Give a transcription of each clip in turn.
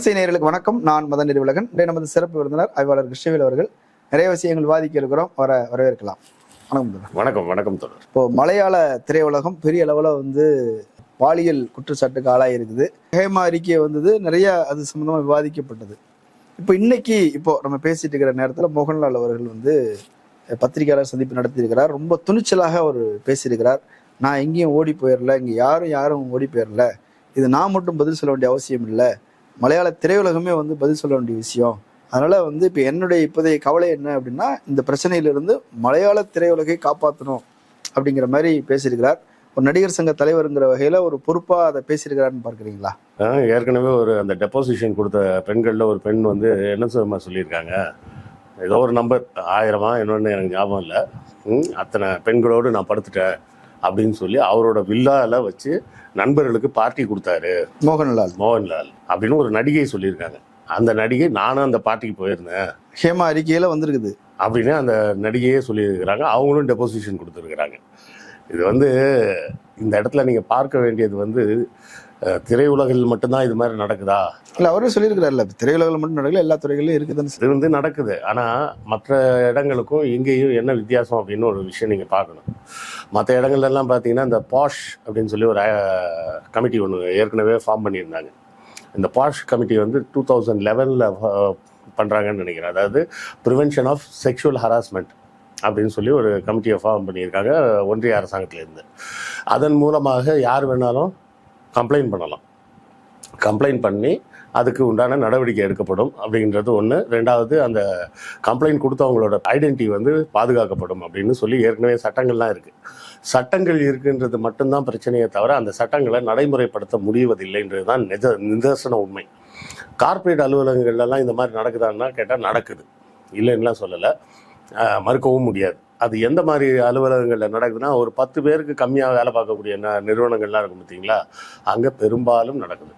தமிழ்சை நேயர்களுக்கு வணக்கம். நான் மதன் நெறிவுலகன். நமது சிறப்பு விருந்தினர் ஆய்வாளர் கிருஷ்ணவேல் அவர்கள். நிறைய விஷயங்கள் விவாதிக்க இருக்கிறோம் வர வரவேற்கலாம். வணக்கம். வணக்கம் வணக்கம் தொடர் இப்போ மலையாள திரையுலகம் பெரிய அளவில் வந்து பாலியல் குற்றச்சாட்டுக்கு ஆளாகி இருக்குது. ஹேமா அறிக்கை வந்தது நிறைய அது சம்பந்தமா விவாதிக்கப்பட்டது. இப்போ இன்னைக்கு இப்போ நம்ம பேசிட்டு இருக்கிற நேரத்தில் மோகன்லால் அவர்கள் வந்து பத்திரிகையாளர் சந்திப்பு நடத்தியிருக்கிறார். ரொம்ப துணிச்சலாக அவர் பேசியிருக்கிறார். நான் எங்கேயும் ஓடி போயிடல இங்கே யாரும் யாரும் ஓடி போயிடல இது நான் மட்டும் பதில் சொல்ல வேண்டிய அவசியம் இல்லை. மலையாள திரையுலகமே வந்து பதில் சொல்ல வேண்டிய விஷயம். அதனால வந்து இப்போ என்னுடைய இப்போதைய கவலை என்ன அப்படின்னா இந்த பிரச்சனையிலிருந்து மலையாள திரையுலகை காப்பாற்றணும் அப்படிங்கிற மாதிரி பேசியிருக்கிறார். ஒரு நடிகர் சங்க தலைவருங்கிற வகையில ஒரு பொறுப்பா அதை பேசியிருக்கிறாருன்னு பார்க்குறீங்களா? ஏற்கனவே ஒரு அந்த டெபாசிஷன் கொடுத்த பெண்களில் ஒரு பெண் வந்து என்ன சொல்லுமா சொல்லியிருக்காங்க? ஏதோ ஒரு நம்பர் ஆயிரமா என்னன்னு எனக்கு ஞாபகம் இல்லை. ம், அத்தனை பெண்களோடு நான் படுத்துட்டேன். அப்படின்னு சொல்லி அவரோட வில்லால வச்சு நண்பர்களுக்கு பார்ட்டி கொடுத்தாரு. மோகன்லால். மோகன்லால் அப்படின்னு ஒரு நடிகை சொல்லியிருக்காங்க. அந்த நடிகை நானும் அந்த பார்ட்டிக்கு போயிருந்தேன். ஹேமா அறிக்கையில வந்திருக்குது. அப்படின்னு அந்த நடிகையே சொல்லியிருக்கிறாங்க. அவங்களும் டெபாசிஷன் கொடுத்துருக்குறாங்க. இது வந்து இந்த இடத்துல நீங்கள் பார்க்க வேண்டியது வந்து திரையுலகில் மட்டும்தான் இது மாதிரி நடக்குதா? இல்ல அவரே சொல்லியிருக்கிறாருல்ல திரையுலகில் மட்டும் நடக்கல எல்லா துறைகளிலும் இருக்குதுன்னு இது வந்து நடக்குது. ஆனால் மற்ற இடங்களுக்கும் இங்கேயும் என்ன வித்தியாசம் அப்படின்னு ஒரு விஷயம் நீங்கள் பார்க்கணும். மற்ற இடங்கள்லாம் பார்த்தீங்கன்னா இந்த பாஷ் அப்படின்னு சொல்லி ஒரு கமிட்டி ஒன்று ஏற்கனவே ஃபார்ம் பண்ணியிருந்தாங்க. இந்த பாஷ் கமிட்டி வந்து டூ தௌசண்ட் லெவனில் பண்ணுறாங்கன்னு நினைக்கிறேன். அதாவது ப்ரிவென்ஷன் ஆஃப் செக்ஷுவல் ஹராஸ்மெண்ட் அப்படின்னு சொல்லி ஒரு கமிட்டியை ஃபார்ம் பண்ணியிருக்காங்க ஒன்றிய அரசாங்கத்திலேருந்து. அதன் மூலமாக யார் வேணாலும் கம்ப்ளைண்ட் பண்ணலாம். கம்ப்ளைண்ட் பண்ணி அதுக்கு உண்டான நடவடிக்கை எடுக்கப்படும் அப்படின்றது ஒன்று ரெண்டாவது அந்த கம்ப்ளைண்ட் கொடுத்தவங்களோட ஐடென்டிட்டி வந்து பாதுகாக்கப்படும் அப்படின்னு சொல்லி ஏற்கனவே சட்டங்கள்லாம் இருக்குது சட்டங்கள் இருக்குன்றது மட்டும்தான் பிரச்சனையே தவிர அந்த சட்டங்களை நடைமுறைப்படுத்த முடிவதில்லைன்றது தான் நிஜ நிதர்சன உண்மை. கார்ப்பரேட் அலுவலகங்கள்லாம் இந்த மாதிரி நடக்குதான்னா கேட்டால் நடக்குது. இல்லைன்னுலாம் சொல்லலை. மறுக்கவும் முடியாது. அது எந்த மாதிரி அலுவலகங்களில் நடக்குதுன்னா ஒரு பத்து பேருக்கு கம்மியாக வேலை பார்க்கக்கூடிய ந- நிறுவனங்கள்லாம் இருக்கும் பார்த்தீங்களா அங்கே பெரும்பாலும் நடக்குது.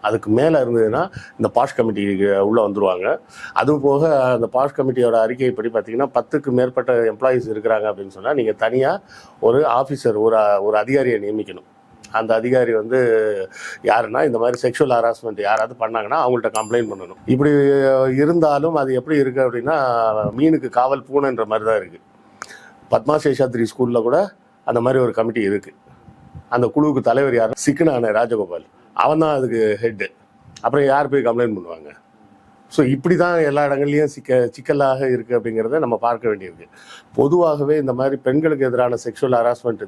அதுக்கு மேலே இருந்ததுன்னா இந்த பாஷ் கமிட்டிக்கு உள்ளே வந்துருவாங்க. அதுவும் போக அந்த பாஷ் கமிட்டியோட அறிக்கைப்படி பார்த்தீங்கன்னா பத்துக்கு மேற்பட்ட எம்ப்ளாயீஸ் இருக்கிறாங்க அப்படின்னு சொன்னால் நீங்கள் தனியாக ஒரு ஆஃபீஸர் ஒரு ஒரு அதிகாரியை நியமிக்கணும். அந்த அதிகாரி வந்து யாருன்னா இந்த மாதிரி செக்ஷுவல் ஹராஸ்மெண்ட் யாராவது பண்ணாங்கன்னா அவங்கள்ட்ட கம்ப்ளைண்ட் பண்ணணும். இப்படி இருந்தாலும் அது எப்படி இருக்குது அப்படின்னா மீனுக்கு காவல் பூனைன்ற மாதிரி தான் இருக்குது பத்மா சேஷாத்ரி ஸ்கூலில் கூட அந்த மாதிரி ஒரு கமிட்டி இருக்குது அந்த குழுவுக்கு தலைவர் யார்? சிக்கனான ராஜகோபால். அவன் தான் அதுக்கு ஹெட்டு அப்புறம் யார் போய் கம்ப்ளைண்ட் பண்ணுவாங்க? ஸோ இப்படி தான் எல்லா இடங்கள்லையும் சிக்க சிக்கலாக இருக்குது அப்படிங்கிறத நம்ம பார்க்க வேண்டியிருக்கு. பொதுவாகவே இந்த மாதிரி பெண்களுக்கு எதிரான செக்ஷுவல் ஹராஸ்மெண்ட்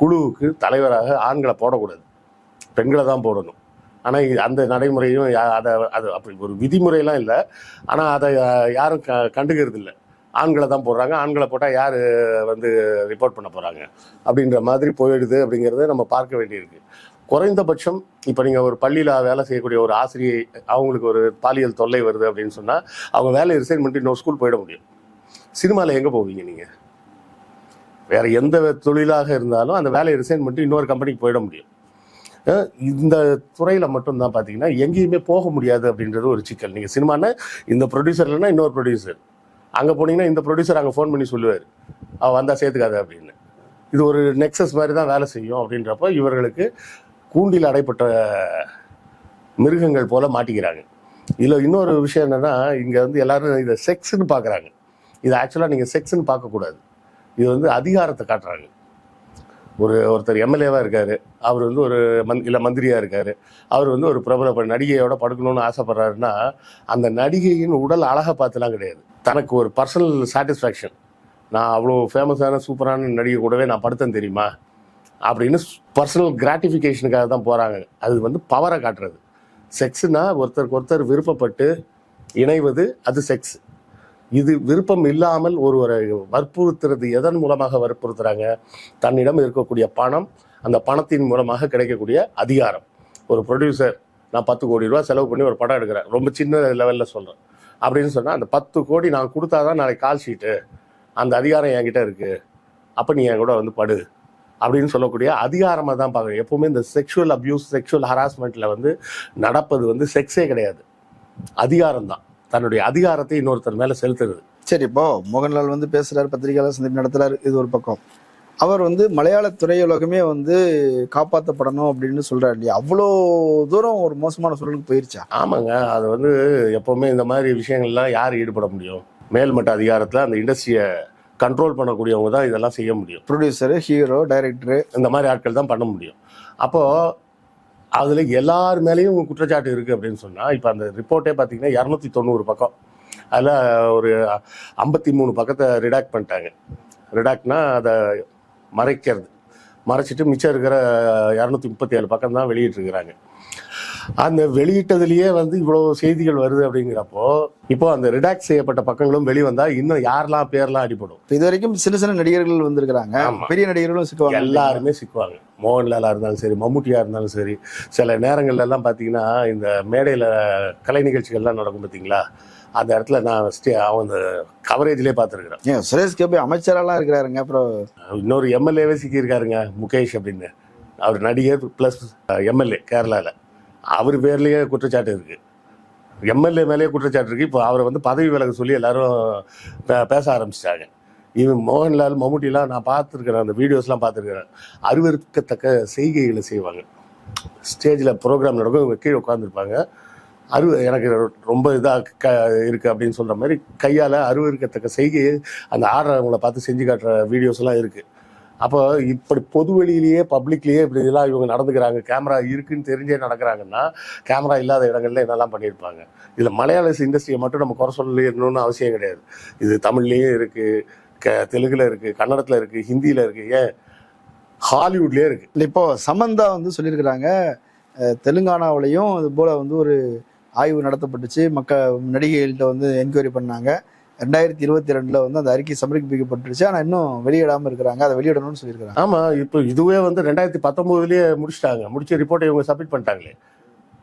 குழுவுக்கு தலைவராக ஆண்களை போடக்கூடாது. பெண்களை தான் போடணும். ஆனால் அந்த நடைமுறையும் யா- அதை அது அப்படி ஒரு விதிமுறையெல்லாம் இல்லை. ஆனால் அதை யாரும் க கண்டுக்கிறது இல்லை ஆண்களை தான் போடுறாங்க. ஆண்களை போட்டால் யார் வந்து ரிப்போர்ட் பண்ண போகிறாங்க அப்படின்ற மாதிரி போயிடுது அப்படிங்கிறத நம்ம பார்க்க வேண்டியிருக்கு. குறைந்தபட்சம் இப்போ நீங்கள் ஒரு பள்ளியில் வேலை செய்யக்கூடிய ஒரு ஆசிரியை அவங்களுக்கு ஒரு பாலியல் தொல்லை வருது அப்படின்னு சொன்னால் அவங்க வேலையை ரிசைன் பண்ணிட்டு இன்னொரு ஸ்கூல் போயிட முடியும். சினிமாவில் எங்கே போவீங்க நீங்கள் வேறு எந்த தொழிலாக இருந்தாலும் அந்த வேலையை ரிசைன் பண்ணிட்டு இன்னொரு கம்பெனிக்கு போயிட முடியும். இந்த துறையில் மட்டும்தான் பார்த்தீங்கன்னா எங்கேயுமே போக முடியாது அப்படின்றது ஒரு சிக்கல். நீங்கள் சினிமானா இந்த ப்ரொடியூசர் இல்லைன்னா இன்னொரு ப்ரொடியூசர் அங்கே போனீங்கன்னா இந்த ப்ரொடியூசர் அங்கே ஃபோன் பண்ணி சொல்லுவார். அவள் வந்தால் சேர்த்துக்காத அப்படின்னு. இது ஒரு நெக்ஸஸ் மாதிரி தான் வேலை செய்யும் அப்படின்றப்போ இவர்களுக்கு கூண்டில் அடைப்பட்ட மிருகங்கள் போல மாட்டிக்கிறாங்க. இதில் இன்னொரு விஷயம் என்னன்னா இங்கே வந்து எல்லோரும் இதை செக்ஸ்ன்னு பார்க்குறாங்க இது ஆக்சுவலாக நீங்கள் செக்ஸ்ன்னு பார்க்கக்கூடாது. இது வந்து அதிகாரத்தை காட்டுறாங்க. ஒரு ஒருத்தர் எம்எல்ஏவாக இருக்கார். அவர் வந்து ஒரு மந் இல்லை மந்திரியாக இருக்கார். அவர் வந்து ஒரு பிரபல நடிகையோட படுக்கணும்னு ஆசைப்பட்றாருன்னா அந்த நடிகையின் உடல் அழகை பார்த்துலாம் கிடையாது. தனக்கு ஒரு பர்சனல் சாட்டிஸ்ஃபேக்ஷன் நான் அவ்வளோ ஃபேமஸான சூப்பரான நடிகை கூடவே நான் படுத்தேன் தெரியுமா? அப்படின்னு பர்சனல் கிராட்டிஃபிகேஷனுக்காக தான் போகிறாங்க அது வந்து பவரை காட்டுறது. செக்ஸ்னா ஒருத்தருக்கு ஒருத்தர் விருப்பப்பட்டு இணைவது அது செக்ஸ் இது விருப்பம் இல்லாமல் ஒருவரை வற்புறுத்துறது எதன் மூலமாக வற்புறுத்துறாங்க? தன்னிடம் இருக்கக்கூடிய பணம் அந்த பணத்தின் மூலமாக கிடைக்கக்கூடிய அதிகாரம். ஒரு ப்ரொடியூசர் நான் பத்து கோடி ரூபா செலவு பண்ணி ஒரு படம் எடுக்கிறேன். ரொம்ப சின்ன லெவலில் சொல்கிறேன் அப்படின்னு சொன்னால் அந்த பத்து கோடி நான் கொடுத்தா தான் நாளைக்கு கால் ஷீட்டு அந்த அதிகாரம் என்கிட்ட இருக்குது அப்போ நீ என் கூட வந்து படு. அப்படின்னு சொல்லக்கூடிய அதிகாரமாக தான் பார்க்குறேன் எப்போவுமே இந்த செக்ஷுவல் அப்யூஸ் செக்ஷுவல் ஹராஸ்மெண்ட்டில் வந்து நடப்பது வந்து செக்ஸே கிடையாது. அதிகாரம் தான். தன்னுடைய அதிகாரத்தை இன்னொருத்தர் மேலே செலுத்துறது. சரி இப்போ மோகன்லால் வந்து பேசுறாரு பத்திரிகையாளர் சந்திப்பு நடத்துறாரு இது ஒரு பக்கம். அவர் வந்து மலையாள திரையுலகமே வந்து காப்பாற்றப்படணும் அப்படின்னு சொல்றாரு இல்லையா? அவ்வளோ தூரம் ஒரு மோசமான சூழலுக்கு போயிருச்சா? ஆமாங்க அது வந்து எப்பவுமே இந்த மாதிரி விஷயங்கள்லாம் யார் ஈடுபட முடியும்? மேல்மட்ட அதிகாரத்தில் அந்த இண்டஸ்ட்ரியை கண்ட்ரோல் பண்ணக்கூடியவங்க தான் இதெல்லாம் செய்ய முடியும். ப்ரொடியூசரு ஹீரோ டைரக்டரு இந்த மாதிரி ஆட்கள் தான் பண்ண முடியும். அப்போது அதில் எல்லார் மேலேயும் குற்றச்சாட்டு இருக்குது அப்படின்னு சொன்னால் இப்போ அந்த ரிப்போர்ட்டே பார்த்தீங்கன்னா இரநூத்தி தொண்ணூறு பக்கம். அதில் ஒரு ஐம்பத்தி மூணு பக்கத்தை ரிடாக்ட் பண்ணிட்டாங்க. ரிடாக்ட்னா அதை மறைக்கிறது. மறைச்சிட்டு மிச்சம் இருக்கிற இரநூத்தி முப்பத்தி ஏழு பக்கம் தான் வெளியிட்டிருக்கிறாங்க. அந்த வெளியிட்டதுலயே வந்து இவ்வளோ செய்திகள் வருது அப்படிங்கிறப்போ இப்போ அந்த ரிடாக்ட் செய்யப்பட்ட பக்கங்களும் வெளிவந்தால் இன்னும் யாரெல்லாம் பேர்லாம் அடிபடும். இது வரைக்கும் சின்ன சின்ன நடிகர்கள் வந்திருக்கிறாங்க. பெரிய நடிகர்களும் சிக்குவாங்க. எல்லாருமே சிக்குவாங்க. மோகன்லாலா இருந்தாலும் சரி மம்முட்டியா இருந்தாலும் சரி சில நேரங்கள்ல எல்லாம் பார்த்தீங்கன்னா இந்த மேடையில் கலை நிகழ்ச்சிகள்லாம் நடக்கும் பார்த்தீங்களா அந்த இடத்துல நான் ஸ்டே அவன் அந்த கவரேஜ்லேயே பார்த்துருக்குறேன் ஏன் சுரேஷ் கோபி அமைச்சரெல்லாம் இருக்கிறாருங்க. அப்புறம் இன்னொரு எம்எல்ஏவே சிக்கியிருக்காருங்க முகேஷ் அப்படின்னு. அவர் நடிகர் ப்ளஸ் எம்எல்ஏ கேரளாவில் அவர் பேர்லேயே குற்றச்சாட்டு இருக்குது எம்எல்ஏ மேலேயே குற்றச்சாட்டு இருக்குது இப்போ அவரை வந்து பதவி விலக சொல்லி எல்லாரும் பே- பேச ஆரம்பிச்சிட்டாங்க. இவன் மோகன்லால் மம்முட்டிலாம் நான் பார்த்துருக்கிறேன். அந்த வீடியோஸ்லாம் பார்த்துருக்கிறேன். அருவருக்கத்தக்க செய்கைகளை செய்வாங்க. ஸ்டேஜில் ப்ரோக்ராம் நடக்கும். இவங்க கீழே உட்காந்துருப்பாங்க அரு எனக்கு ரொம்ப இதாக க இருக்குது அப்படின்னு சொல்கிற மாதிரி கையால் அருவருக்கத்தக்க செய்கையை அந்த ஆடுறவங்கள பார்த்து செஞ்சு காட்டுற வீடியோஸ்லாம் இருக்குது அப்போ இப்படி பொது வெளியிலேயே பப்ளிக்லேயே இப்படி இதெல்லாம் இவங்க நடந்துக்கிறாங்க. கேமரா இருக்குன்னு தெரிஞ்சே நடக்கிறாங்கன்னா கேமரா இல்லாத இடங்கள்ல என்னெல்லாம் பண்ணியிருப்பாங்க. இதில் மலையாள இண்டஸ்ட்ரியை மட்டும் நம்ம குறை சொல்லணும்னு அவசியம் கிடையாது. இது தமிழ்லேயும் இருக்குது க தெலுங்கில் இருக்குது கன்னடத்தில் இருக்குது ஹிந்தியில் இருக்குது ஏன்? ஹாலிவுட்லேயே இருக்குது இல்லை இப்போ சமந்தா வந்து சொல்லியிருக்கிறாங்க. தெலுங்கானாவிலையும் இது போல் வந்து ஒரு ஆய்வு நடத்தப்பட்டுச்சு. மக்க நடிகைகள்கிட்ட வந்து என்கொயரி பண்ணாங்க. ரெண்டாயிரத்தி இருபத்தி ரெண்டுல வந்து அந்த அறிக்கை சமர்ப்பிக்கப்பட்டுருச்சு. ஆனால் இன்னும் வெளியிடாம இருக்கிறாங்க. அதை வெளியிடணும்னு சொல்லியிருக்காங்க ஆமாம் இப்போ இதுவே வந்து ரெண்டாயிரத்தி பத்தொம்போதுலேயே முடிச்சிட்டாங்க. முடிச்ச ரிப்போர்ட்டை இவங்க சப்மிட் பண்ணிட்டாங்களே.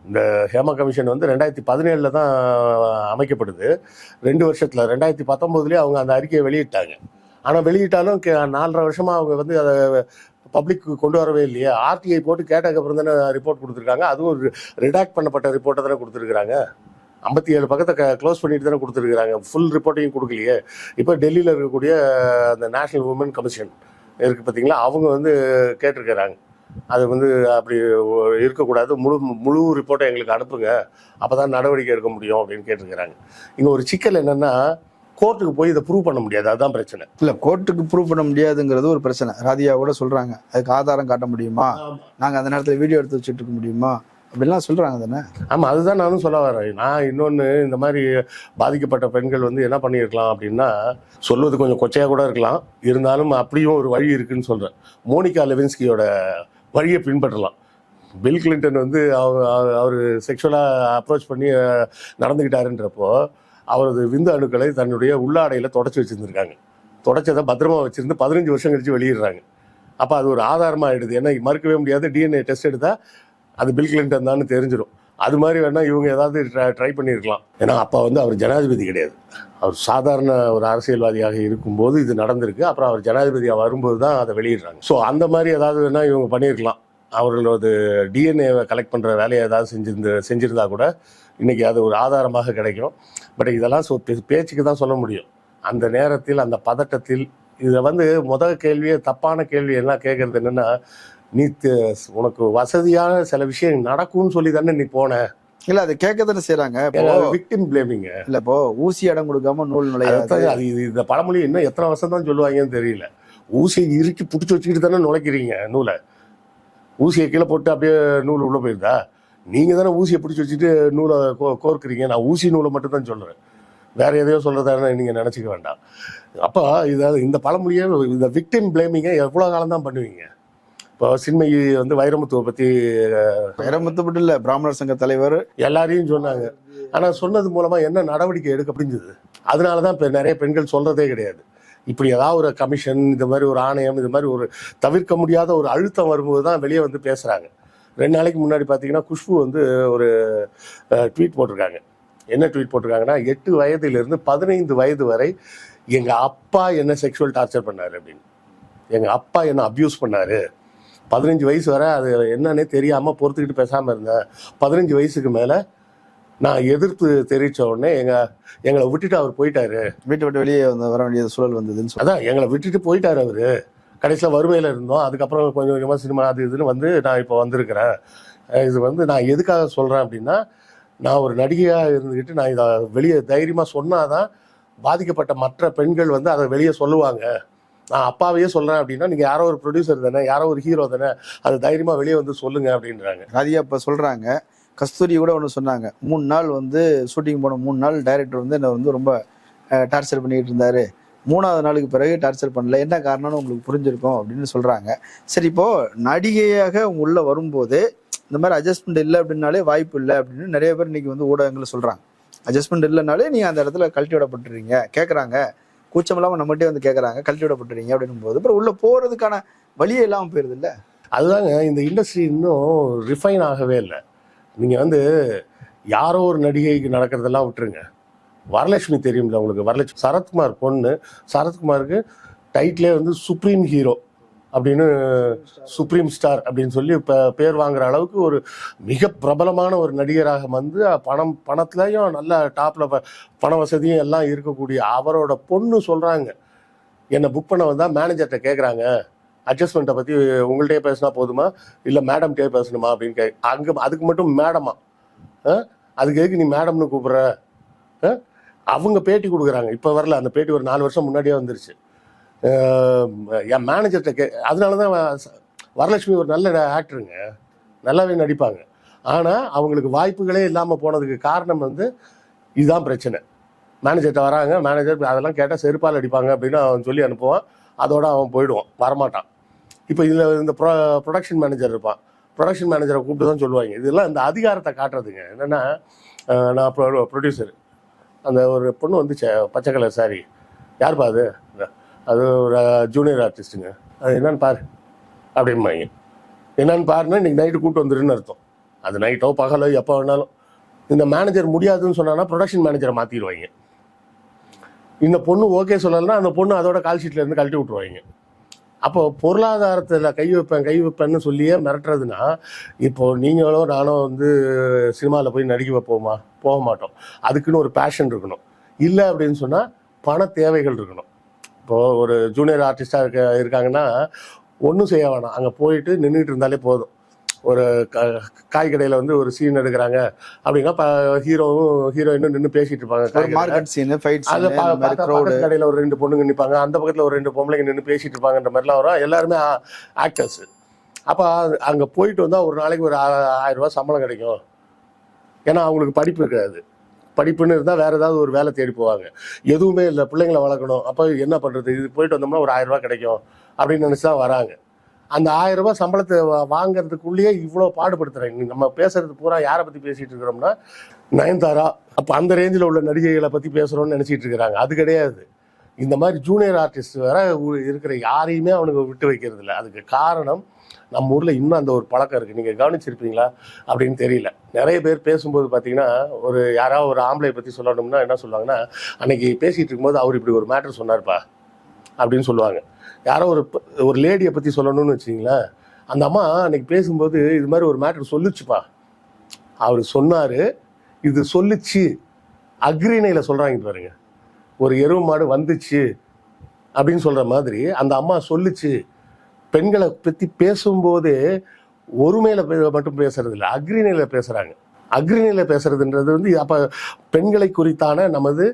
இந்த ஹேமா கமிஷன் வந்து ரெண்டாயிரத்தி பதினேழில் தான் அமைக்கப்படுது. ரெண்டு வருஷத்தில் ரெண்டாயிரத்தி பத்தொம்போதுலேயே அவங்க அந்த அறிக்கையை வெளியிட்டாங்க. ஆனால் வெளியிட்டாலும் கே- நாலரை வருஷமாக அவங்க வந்து அதை பப்ளிக்கு கொண்டு வரவே இல்லையே. ஆர்டிஐ போட்டு கேட்டதுக்கப்புறம் தானே ரிப்போர்ட் கொடுத்துருக்காங்க. அதுவும் ரிடாக்ட் பண்ணப்பட்ட ரிப்போர்ட்டை தானே கொடுத்துருக்காங்க ஐம்பத்தி ஏழு பக்கத்தை க க்ளோஸ் பண்ணிட்டு தானே கொடுத்துருக்காங்க ஃபுல் ரிப்போர்ட்டையும் கொடுக்கலையே. இப்போ டெல்லியில் இருக்கக்கூடிய அந்த நேஷனல் உமன் கமிஷன் இருக்குது பார்த்தீங்களா அவங்க வந்து கேட்டிருக்கிறாங்க. அது வந்து அப்படி இருக்கக்கூடாது. முழு முழு ரிப்போர்ட்டை எங்களுக்கு அனுப்புங்க. அப்போ தான் நடவடிக்கை எடுக்க முடியும் அப்படின்னு கேட்டிருக்கிறாங்க. இங்கே ஒரு சிக்கல் என்னென்னா கோர்ட்டுக்கு போய் இதை ப்ரூவ் பண்ண முடியாது. அதுதான் பிரச்சனை. இல்லை கோர்ட்டுக்கு ப்ரூவ் பண்ண முடியாதுங்கிறது ஒரு பிரச்சனை. ராதியா கூட சொல்றாங்க. அதுக்கு ஆதாரம் காட்ட முடியுமா? நாங்கள் அந்த நேரத்தில் வீடியோ எடுத்து வச்சுட்டு இருக்க முடியுமா? அப்படிலாம் சொல்றாங்க தானே? ஆமாம் அதுதான் நானும் சொல்ல வரேன். நான் இன்னொன்று இந்த மாதிரி பாதிக்கப்பட்ட பெண்கள் வந்து என்ன பண்ணியிருக்கலாம் அப்படின்னா சொல்வது கொஞ்சம் கொச்சையாக கூட இருக்கலாம். இருந்தாலும் அப்படியும் ஒரு வழி இருக்குன்னு சொல்கிறேன் மோனிகா லெவின்ஸ்கியோட வழியை பின்பற்றலாம். பில் கிளின்டன் வந்து அவர் அவர் செக்ஷுவலாக அப்ரோச் பண்ணி நடந்துக்கிட்டாருன்றப்போ அவரது விந்து அணுக்களை தன்னுடைய உள்ளாடையில் தொடச்சி வச்சுருந்துருக்காங்க. தொடச்சதை பத்திரமா வச்சுருந்து பதினஞ்சு வருஷம் கழிச்சு வெளியிடுறாங்க. அப்போ அது ஒரு ஆதாரமாக ஆயிடுது. ஏன்னா மறுக்கவே முடியாது. டிஎன்ஏ டெஸ்ட் எடுத்தால் அது பில் கிளின்டன் தான் தெரிஞ்சிடும் அது மாதிரி வேணால் இவங்க ஏதாவது ட்ரை பண்ணியிருக்கலாம். ஏன்னா அப்போ வந்து அவர் ஜனாதிபதி கிடையாது. அவர் சாதாரண ஒரு அரசியல்வாதியாக இருக்கும்போது இது நடந்திருக்கு. அப்புறம் அவர் ஜனாதிபதியாக வரும்போது தான் அதை வெளியிடுறாங்க. ஸோ அந்த மாதிரி ஏதாவது வேணால் இவங்க பண்ணியிருக்கலாம். அவர்களோட டிஎன்ஏவை கலெக்ட் பண்ணுற வேலையை ஏதாவது செஞ்சிருந்து செஞ்சுருந்தா கூட இன்றைக்கி அது ஒரு ஆதாரமாக கிடைக்கும். பட் இதெல்லாம் ஸோ பே- பேச்சுக்கு தான் சொல்ல முடியும். அந்த நேரத்தில் அந்த பதட்டத்தில் இதில் வந்து முதல் கேள்வியே தப்பான கேள்வி என்ன கேட்குறது என்னென்னா நீ உனக்கு வசதியான சில விஷயம் நடக்கும்னு சொல்லி தானே நீ போன. இல்லை அதை கேட்க தானே செய்கிறாங்க இப்போ விக்டிம் பிளேமிங்க இல்லை இப்போ ஊசி இடம் கொடுக்காம நூல் நுழையாது. அது இந்த பழமொழி இன்னும் எத்தனை வருஷம் தான் சொல்லுவாங்கன்னு தெரியல. ஊசியை இறுக்கி பிடிச்சி வச்சுக்கிட்டு தானே நுழைக்கிறீங்க நூலை. ஊசியை கீழே போட்டு அப்படியே நூல் உள்ள போயிருதா? நீங்க தானே ஊசியை பிடிச்சி வச்சுட்டு நூலை கோ கோர்க்குறீங்க. நான் ஊசி நூலை மட்டும் தான் சொல்றேன். வேற எதையோ சொல்றதானே நீங்க நினைச்சுக்க வேண்டாம். அப்போ இதாவது இந்த பழமொழியை இந்த விக்டிம் பிளேமிங்கை எவ்வளோ காலம் தான் பண்ணுவீங்க? இப்போ சின்மயி வந்து வைரமுத்துவை பத்தி வைரமுத்துப்பட்டு இல்லை பிராமணர் சங்க தலைவர். எல்லாரையும் சொன்னாங்க. ஆனா சொன்னது மூலமா என்ன நடவடிக்கை எடுக்க முடிஞ்சது அதனால தான் இப்போ நிறைய பெண்கள் சொல்றதே கிடையாது. இப்படி ஏதாவது ஒரு கமிஷன் இந்த மாதிரி ஒரு ஆணையம் இது மாதிரி ஒரு தவிர்க்க முடியாத ஒரு அழுத்தம் வரும்போது தான் வெளியே வந்து பேசுறாங்க. ரெண்டு நாளைக்கு முன்னாடி பார்த்தீங்கன்னா குஷ்பு வந்து ஒரு ட்வீட் போட்டிருக்காங்க. என்ன ட்வீட் போட்டிருக்காங்கன்னா எட்டு வயதிலிருந்து பதினைந்து வயது வரை எங்க அப்பா என்ன செக்ஷுவல் டார்ச்சர் பண்ணாரு அப்படின்னு. எங்க அப்பா என்ன அப்யூஸ் பண்ணாரு? பதினஞ்சு வயசு வரை அது என்னன்னே தெரியாம பொறுத்துக்கிட்டு பேசாம இருந்தேன் பதினஞ்சு வயசுக்கு மேல நான் எதிர்ப்பு தெரிவிச்ச உடனே எங்க எங்களை விட்டுட்டு அவர் போயிட்டாரு. வீட்டை விட்டு வெளியே வந்து வர வேண்டிய சூழல் வந்ததுன்னு அதான் எங்களை விட்டுட்டு போயிட்டாரு அவரு. கடைசியில் வறுமையில் இருந்தோம். அதுக்கப்புறம் கொஞ்சம் கொஞ்சமாக சினிமா அது இதுன்னு வந்து நான் இப்போ வந்திருக்கிறேன். இது வந்து நான் எதுக்காக சொல்கிறேன் அப்படின்னா நான் ஒரு நடிகையாக இருந்துக்கிட்டு நான் இதை வெளியே தைரியமாக சொன்னாதான் பாதிக்கப்பட்ட மற்ற பெண்கள் வந்து அதை வெளியே சொல்லுவாங்க. நான் அப்பாவையே சொல்கிறேன் அப்படின்னா நீங்கள் யாரோ ஒரு ப்ரொடியூசர் தானே யாரோ ஒரு ஹீரோ தானே அது தைரியமாக வெளியே வந்து சொல்லுங்க அப்படின்றாங்க. ராதிகா இப்போ சொல்றாங்க கஸ்தூரி கூட ஒன்று சொன்னாங்க. மூணு நாள் வந்து ஷூட்டிங் போன மூணு நாள் டைரக்டர் வந்து என்னை வந்து ரொம்ப டார்ச்சர் பண்ணிட்டு இருந்தாரு. மூணாவது நாளுக்கு பிறகு டார்ச்சர் பண்ணல. என்ன காரணம்னு உங்களுக்கு புரிஞ்சிருக்கும் அப்படின்னு சொல்றாங்க. சரி இப்போ நடிகையாக அவங்க உள்ள வரும்போது இந்த மாதிரி அட்ஜஸ்ட்மெண்ட் இல்லை அப்படின்னாலே வாய்ப்பு இல்லை அப்படின்னு நிறைய பேர் இன்னைக்கு வந்து ஊடகங்களை சொல்றாங்க. அட்ஜஸ்ட்மெண்ட் இல்லைனாலே நீங்க அந்த இடத்துல கழட்டி விடப்பட்டுறீங்க. கேட்குறாங்க கூச்சம் இல்லாமல் நம்மகிட்டே வந்து கேட்குறாங்க கழட்டி விடப்பட்டுறீங்க அப்படின்னும் போது அப்புறம் உள்ளே போகிறதுக்கான வழியே இல்லாமல் போயிருது இல்லை அதுதாங்க இந்த இண்டஸ்ட்ரி இன்னும் ரிஃபைன் ஆகவே இல்லை. நீங்கள் வந்து யாரோ ஒரு நடிகைக்கு நடக்கிறதெல்லாம் விட்டுருங்க. வரலட்சுமி தெரியும்ல உங்களுக்கு. வரலட்சுமி சரத்குமார் பொண்ணு. சரத்குமாருக்கு டைட்டிலே வந்து சுப்ரீம் ஹீரோ அப்படின்னு சுப்ரீம் ஸ்டார் அப்படின்னு சொல்லி இப்போ பேர் வாங்குற அளவுக்கு ஒரு மிக பிரபலமான ஒரு நடிகராக வந்து பணம் பணத்துலையும் நல்ல டாப்பில் பண வசதியும் எல்லாம் இருக்கக்கூடிய அவரோட பொண்ணு சொல்கிறாங்க என்னை புக் பண்ண வந்தால் மேனேஜர்கிட்ட கேட்குறாங்க அட்ஜஸ்ட்மெண்ட்டை பற்றி உங்கள்கிட்டயே பேசினா போதுமா? இல்லை மேடம்கிட்டே பேசணுமா? அப்படின்னு கே அங்கே அதுக்கு மட்டும் மேடமா ஆ? அதுக்கு எதுக்கு நீ மேடம்னு கூப்பிட்ற? ஆ? அவங்க பேட்டி கொடுக்குறாங்க. இப்போ வரல. அந்த பேட்டி ஒரு நாலு வருஷம் முன்னாடியே வந்துருச்சு. என் மேனேஜர்கிட்ட கே அதனால தான் வரலட்சுமி ஒரு நல்ல ஆக்டருங்க நல்லாவே நடிப்பாங்க. ஆனால் அவங்களுக்கு வாய்ப்புகளே இல்லாமல் போனதுக்கு காரணம் வந்து இதுதான் பிரச்சனை. மேனேஜர்கிட்ட வராங்க மேனேஜர் அதெல்லாம் கேட்டால் செருப்பால் அடிப்பாங்க அப்படின்னு அவன் சொல்லி அனுப்புவான். அதோட அவன் போயிடுவான். வரமாட்டான். இப்போ இதில் இந்த ப்ரொ ப்ரொடக்ஷன் மேனேஜர் இருப்பான். ப்ரொடக்ஷன் மேனேஜரை கூப்பிட்டு தான் சொல்லுவாங்க. இதெல்லாம் இந்த அதிகாரத்தை காட்டுறதுங்க. என்னென்னா நான் ப்ரொ ப்ரொடியூசர் அந்த ஒரு பொண்ணு வந்துச்சு பச்சை கலர் சாரி யார்ப்பா அது? அது ஒரு ஜூனியர் ஆர்டிஸ்ட்டுங்க அது என்னன்னு பாரு. அப்படிம்பாங்க. என்னன்னு பாருன்னா இன்னைக்கு நைட்டு கூப்பிட்டு வந்துருன்னு அர்த்தம். அது நைட்டோ பகலோ எப்போ வேணாலும். இந்த மேனேஜர் முடியாதுன்னு சொன்னான்னா ப்ரொடக்ஷன் மேனேஜரை மாற்றிடுவாங்க இந்த பொண்ணு ஓகே சொல்லலைன்னா அந்த பொண்ணு அதோட கால் ஷீட்லேருந்து கழட்டி விட்டுருவாங்க. அப்போ பொருளாதாரத்தில் கை வைப்பேன் கை வைப்பேன்னு சொல்லியே மிரட்டுறதுன்னா இப்போ நீங்களும் நானும் வந்து சினிமாவில் போய் நடிக்க வைப்போமா? போக மாட்டோம். அதுக்குன்னு ஒரு பேஷன் இருக்கணும். இல்லை அப்படின்னு சொன்னால் பண தேவைகள் இருக்கணும். இப்போது ஒரு ஜூனியர் ஆர்டிஸ்டாக இருக்க இருக்காங்கன்னா ஒன்றும் செய்ய வேணாம். அங்கே போயிட்டு நின்றுட்டு இருந்தாலே போதும். ஒரு காய் கடையில் வந்து ஒரு சீன் எடுக்கிறாங்க அப்படின்னா ஹீரோவும் ஹீரோயினும் நின்று பேசிட்டு இருப்பாங்க கடையில. ஒரு ரெண்டு பொண்ணுங்க நிற்பாங்க அந்த பக்கத்தில் ஒரு ரெண்டு பொம்பளைங்க நின்று பேசிட்டு இருப்பாங்கன்ற மாதிரிலாம் வரும். எல்லாருமே ஆக்டர்ஸ் அப்போ அங்கே போயிட்டு வந்தால் ஒரு நாளைக்கு ஒரு ஆ- ஆயிரம் ரூபாய் சம்பளம் கிடைக்கும். ஏன்னா அவங்களுக்கு படிப்பு இருக்காது. படிப்புன்னு இருந்தால் வேற ஏதாவது ஒரு வேலை தேடி போவாங்க. எதுவுமே இல்லை. பிள்ளைங்களை வளர்க்கணும். அப்போ என்ன பண்ணுறது இது போயிட்டு வந்தோம்னா ஒரு ஆயிரரூபா கிடைக்கும் அப்படின்னு நினச்சி தான் வராங்க. அந்த ஆயிரம் ரூபாய் சம்பளத்தை வா- வாங்குறதுக்குள்ளேயே இவ்வளோ பாடுபடுத்துறேன் நம்ம பேசுறது பூரா யாரை பற்றி பேசிட்டு இருக்கிறோம்னா நயன்தாரா. அப்போ அந்த ரேஞ்சில் உள்ள நடிகைகளை பற்றி பேசுகிறோம்னு நினச்சிட்டு இருக்கிறாங்க. அது கிடையாது. இந்த மாதிரி ஜூனியர் ஆர்டிஸ்ட் வேற இருக்கிற யாரையுமே அவனுக்கு விட்டு வைக்கிறது இல்லை அதுக்கு காரணம் நம்ம ஊரில் இன்னும் அந்த ஒரு பழக்கம் இருக்குது நீங்கள் கவனிச்சிருப்பீங்களா? அப்படின்னு தெரியல. நிறைய பேர் பேசும்போது பார்த்தீங்கன்னா ஒரு யாராவது ஒரு ஆம்பளை பற்றி சொல்லணும்னா என்ன சொல்லுவாங்கன்னா அன்னைக்கு பேசிகிட்டு இருக்கும்போது அவர் இப்படி ஒரு மேட்டர் சொன்னார்ப்பா அப்படின்னு சொல்லுவாங்க. யாரோ ஒரு ஒரு லேடியை பற்றி சொல்லணும்னு வச்சிங்களேன் அந்த அம்மா அன்னைக்கு பேசும்போது இது மாதிரி ஒரு மேட்டர் சொல்லுச்சுப்பா. அவர் சொன்னார் இது சொல்லுச்சு. அக்ரிணையில் சொல்கிறாங்க பாருங்கள் ஒரு எருவு மாடு வந்துச்சு அப்படின்னு சொல்கிற மாதிரி அந்த அம்மா சொல்லுச்சு. பெண்களை பற்றி பேசும்போதே ஒருமையில் மட்டும் பேசுறது இல்லை அக்ரிணையில் பேசுகிறாங்க அக்ரிணையில் பேசுறதுன்றது வந்து அப்போ பெண்களை குறித்தான நமது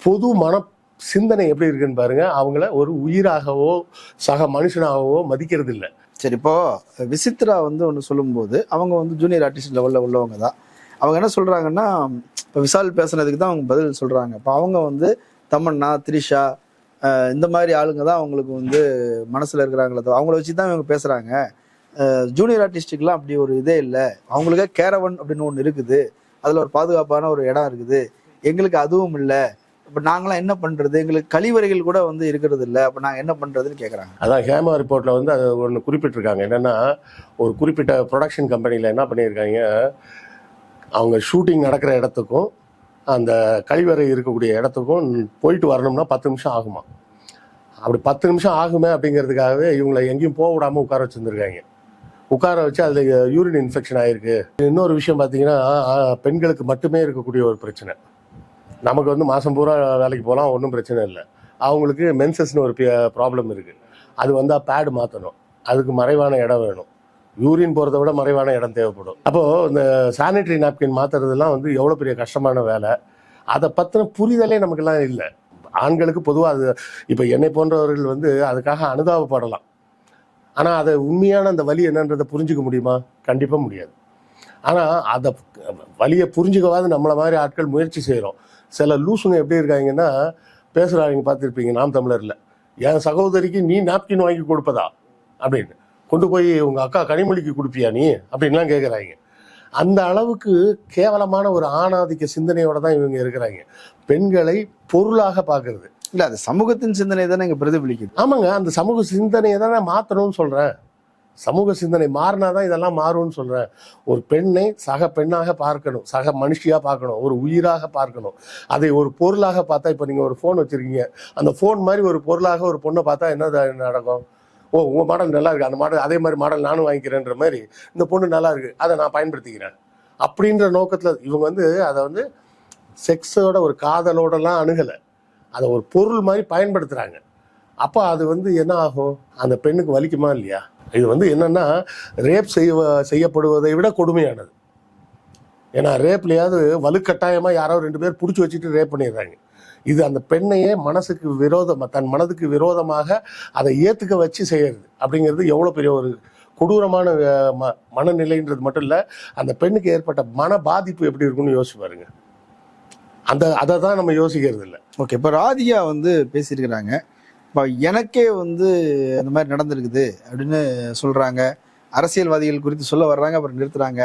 பொது மன சிந்தனை எப்படி இருக்குன்னு பாருங்க. அவங்கள ஒரு உயிராகவோ சக மனுஷனாகவோ மதிக்கிறது இல்லை. சரி இப்போ விசித்ரா வந்து ஒன்று சொல்லும்போது அவங்க வந்து ஜூனியர் ஆர்டிஸ்ட் லெவலில் உள்ளவங்க தான். அவங்க என்ன சொல்றாங்கன்னா இப்போ விஷால் பேசுனதுக்கு தான் அவங்க பதில் சொல்றாங்க. இப்போ அவங்க வந்து தமன்னா த்ரிஷா இந்த மாதிரி ஆளுங்க தான் அவங்களுக்கு வந்து மனசில் இருக்கிறாங்களே அவங்கள வச்சு தான் இவங்க பேசுகிறாங்க ஜூனியர் ஆர்டிஸ்ட்டுக்கெல்லாம் அப்படி ஒரு இதே இல்லை. அவங்களுக்கே கேரவன் அப்படின்னு ஒன்று இருக்குது. அதில் ஒரு பாதுகாப்பான ஒரு இடம் இருக்குது. எங்களுக்கு அதுவும் இல்லை. இப்போ நாங்களாம் என்ன பண்ணுறது எங்களுக்கு கழிவறைகள் கூட வந்து இருக்கிறது இல்லை. அப்போ நாங்கள் என்ன பண்ணுறதுன்னு கேட்குறாங்க அதான் ஹேமா ரிப்போர்ட்டில் வந்து அது ஒன்று குறிப்பிட்டிருக்காங்க. என்னென்னா ஒரு குறிப்பிட்ட ப்ரொடக்ஷன் கம்பெனியில் என்ன பண்ணியிருக்காங்க? அவங்க ஷூட்டிங் நடக்கிற இடத்துக்கும் அந்த கழிவறை இருக்கக்கூடிய இடத்துக்கும் போயிட்டு வரணும்னா பத்து நிமிஷம் ஆகுமா? அப்படி பத்து நிமிஷம் ஆகுமே அப்படிங்கிறதுக்காகவே இவங்களை எங்கேயும் போக விடாமல் உட்கார வச்சுருந்துருக்காங்க. உட்கார வச்சு அதில் யூரின் இன்ஃபெக்ஷன் ஆகிருக்கு இன்னொரு விஷயம் பார்த்தீங்கன்னா பெண்களுக்கு மட்டுமே இருக்கக்கூடிய ஒரு பிரச்சனை. நமக்கு வந்து மாதம் பூரா வேலைக்கு போகலாம் ஒன்றும் பிரச்சனை இல்லை. அவங்களுக்கு மென்சஸ்னு ஒரு ப்ராப்ளம் இருக்குது அது வந்தால் பேடு மாற்றணும் அதுக்கு மறைவான இடம் வேணும். யூரின் போகிறத விட மறைவான இடம் தேவைப்படும். அப்போது இந்த சானிட்டரி நாப்கின் மாற்றுறதுலாம் வந்து எவ்வளோ பெரிய கஷ்டமான வேலை. அதை பற்றின புரிதலே நமக்கெல்லாம் இல்லை. ஆண்களுக்கு பொதுவாக அது இப்போ என்னை போன்றவர்கள் வந்து அதுக்காக அனுதாபப்படலாம் ஆனால் அதை உண்மையான அந்த வலி என்னன்றதை புரிஞ்சுக்க முடியுமா? கண்டிப்பாக முடியாது. ஆனால் அதை வலியை புரிஞ்சுக்கவாது நம்மளை மாதிரி ஆட்கள் முயற்சி செய்கிறோம் சில லூசுங்க எப்படி இருக்காங்கன்னா பேசுகிறாங்க பார்த்துருப்பீங்க நாம் தமிழரில். என் சகோதரிக்கு நீ நாப்கின் வாங்கி கொடுப்பதா? அப்படின்னு. கொண்டு போய் உங்கள் அக்கா கனிமொழிக்கு கொடுப்பியா நீ? அப்படின்லாம் கேட்குறாங்க அந்த அளவுக்கு கேவலமான ஒரு ஆணாதிக்க சிந்தனையோட தான் இவங்க இருக்கிறாங்க. பெண்களை பொருளாக பார்க்கறது. இல்ல அது சமூகத்தின் சிந்தனை தானே இங்க பிரதிபலிக்குது. ஆமாங்க அந்த சமூக சிந்தனையை தான் நான் மாற்றணும்னு சொல்கிறேன் சமூக சிந்தனை மாறினா தான் இதெல்லாம் மாறும்னு சொல்கிறேன் ஒரு பெண்ணை சக பெண்ணாக பார்க்கணும் சக மனுஷியாக பார்க்கணும் ஒரு உயிராக பார்க்கணும். அதை ஒரு பொருளாக பார்த்தா இப்போ நீங்கள் ஒரு ஃபோன் வச்சுருக்கீங்க. அந்த ஃபோன் மாதிரி ஒரு பொருளாக ஒரு பொண்ணை பார்த்தா என்ன நடக்கும்? ஓ உங்கள் மாடல் நல்லா இருக்குது அந்த மாடல் அதே மாதிரி மாடல் நானும் வாங்கிக்கிறேன்ற மாதிரி இந்த பொண்ணு நல்லா இருக்குது அதை நான் பயன்படுத்திக்கிறேன். அப்படின்ற நோக்கத்தில் இவங்க வந்து அதை வந்து செக்ஸோட ஒரு காதலோடலாம் அணுகலை. அதை ஒரு பொருள் மாதிரி பயன்படுத்துகிறாங்க அப்போ அது வந்து என்ன ஆகும்? அந்த பெண்ணுக்கு வலிக்குமா இல்லையா? இது வந்து என்னென்னா ரேப் செய்ய செய்யப்படுவதை விட கொடுமையானது. ஏன்னா ரேப்லையாவது வலுக்கட்டாயமாக யாரோ ரெண்டு பேர் பிடிச்சி வச்சுட்டு ரேப் பண்ணிடுறாங்க. இது அந்த பெண்ணையே மனசுக்கு விரோதமாக தன் மனதுக்கு விரோதமாக அதை ஏற்றுக்க வச்சு செய்யறது. அப்படிங்கிறது எவ்வளோ பெரிய ஒரு கொடூரமான ம மனநிலைன்றது மட்டும் இல்லை அந்த பெண்ணுக்கு ஏற்பட்ட மன பாதிப்பு எப்படி இருக்கும்னு யோசிச்சு பாருங்க. அந்த அதை தான் நம்ம யோசிக்கிறது இல்லை. ஓகே இப்போ ராதிகா வந்து பேசியிருக்கிறாங்க. இப்போ எனக்கே வந்து அந்த மாதிரி நடந்திருக்குது அப்படின்னு சொல்கிறாங்க அரசியல்வாதிகள் குறித்து சொல்ல வர்றாங்க அப்புறம் நிறுத்துறாங்க.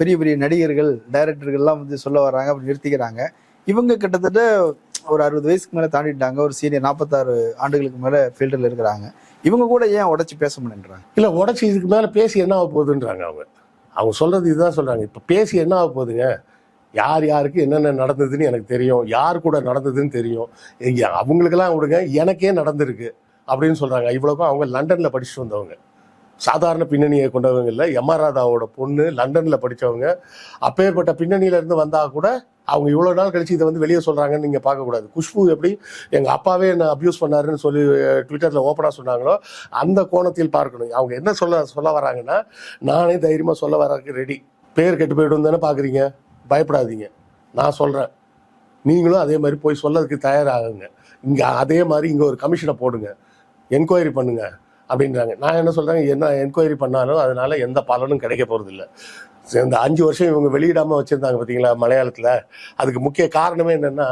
பெரிய பெரிய நடிகர்கள் டைரக்டர்கள்லாம் வந்து சொல்ல வர்றாங்க அப்புறம் நிறுத்திக்கிறாங்க. இவங்க கிட்டத்தட்ட ஒரு அறுபது வயசுக்கு மேலே தாண்டிட்டாங்க. ஒரு சீனியர் நாற்பத்தாறு ஆண்டுகளுக்கு மேலே ஃபீல்டில் இருக்கிறாங்க. இவங்க கூட ஏன் உடச்சி பேச முடியன்றாங்க இல்லை உடச்சி இதுக்கு மேலே பேசி என்ன ஆக போகுதுன்றாங்க அவங்க. அவங்க சொல்றது இதுதான் சொல்றாங்க. இப்போ பேசி என்ன ஆக போகுதுங்க? யார் யாருக்கு என்னென்ன நடந்ததுன்னு எனக்கு தெரியும். யார் கூட நடந்ததுன்னு தெரியும். அவங்களுக்கெல்லாம் விடுங்க எனக்கே நடந்திருக்கு அப்படின்னு சொல்றாங்க. இவ்வளோக்கும் அவங்க லண்டன்ல படிச்சுட்டு வந்தவங்க. சாதாரண பின்னணியை கொண்டவங்க இல்லை. எம்ஆர் ராதாவோட பொண்ணு லண்டன்ல படித்தவங்க அப்பேற்பட்ட பின்னணியில இருந்து வந்தா கூட அவங்க இவ்வளோ நாள் கழிச்சு இதை வந்து வெளியே சொல்கிறாங்கன்னு நீங்கள் பார்க்கக்கூடாது குஷ்பு எப்படி எங்கள் அப்பாவே என்ன அப்யூஸ் பண்ணாருன்னு சொல்லி ட்விட்டரில் ஓப்பனாக சொன்னாங்களோ அந்த கோணத்தில் பார்க்கணும். அவங்க என்ன சொல்ல சொல்ல வராங்கன்னா நானே தைரியமாக சொல்ல வரக்கு ரெடி பேர் கெட்டு போய்டும் தானே பார்க்குறீங்க? பயப்படாதீங்க. நான் சொல்கிறேன் நீங்களும் அதே மாதிரி போய் சொல்லதுக்கு தயாராகுங்க. இங்கே அதே மாதிரி இங்கே ஒரு கமிஷனை போடுங்க. என்கொயரி பண்ணுங்க. அப்படின்றாங்க. நான் என்ன சொல்கிறேன் என்ன என்கொயரி பண்ணாலும் அதனால எந்த பலனும் கிடைக்க போகிறதில்ல இந்த அஞ்சு வருஷம் இவங்க வெளியிடாமல் வச்சிருந்தாங்க பார்த்தீங்களா மலையாளத்தில்? அதுக்கு முக்கிய காரணமே என்னென்னா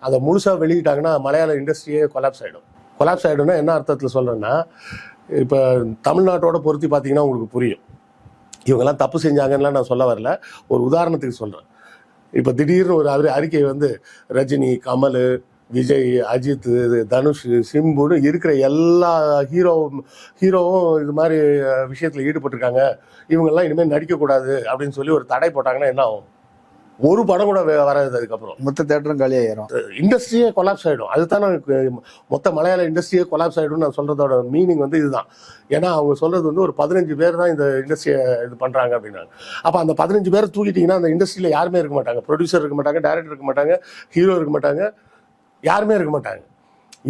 அதை முழுசாக வெளியிட்டாங்கன்னா மலையாள இண்டஸ்ட்ரியே கொலாப்ஸ் ஆகிடும் கொலாப்ஸ் ஆயிடும்னா என்ன அர்த்தத்தில் சொல்கிறேன்னா இப்போ தமிழ்நாட்டோட பொருத்தி பார்த்தீங்கன்னா உங்களுக்கு புரியும். இவங்கெல்லாம் தப்பு செஞ்சாங்கன்னுலாம் நான் சொல்ல வரல. ஒரு உதாரணத்துக்கு சொல்கிறேன் இப்போ திடீர்னு ஒரு அறி அறிக்கை வந்து ரஜினி கமல் விஜய் அஜித் தனுஷ் சிம்புன்னு இருக்கிற எல்லா ஹீரோவும் ஹீரோவும் இது மாதிரி விஷயத்தில் ஈடுபட்டிருக்காங்க. இவங்கெல்லாம் இனிமேல் நடிக்கக்கூடாது அப்படின்னு சொல்லி ஒரு தடை போட்டாங்கன்னா என்ன ஆகும்? ஒரு படம் கூட வராது அதுக்கப்புறம். மொத்த தேட்டரும் காலியாயிரும் இண்டஸ்ட்ரியே கொலாப்ஸ் ஆகிடும் அதுதான் மொத்த மலையாள இண்டஸ்ட்ரியே கொலாப்ஸ் ஆகிடும்னு நான் சொல்கிறதோட மீனிங் வந்து இதுதான். ஏன்னா அவங்க சொல்கிறது வந்து ஒரு பதினஞ்சு பேர் தான் இந்த இண்டஸ்ட்ரியை இது பண்ணுறாங்க அப்படின்னாங்க. அப்போ அந்த பதினஞ்சு பேர் தூக்கிட்டிங்கன்னா அந்த இண்டஸ்ட்ரியில் யாருமே இருக்க மாட்டாங்க. ப்ரொடியூசர் இருக்க மாட்டாங்க டைரக்டர் இருக்க மாட்டாங்க ஹீரோ இருக்க மாட்டாங்க. யாருமே இருக்க மாட்டாங்க.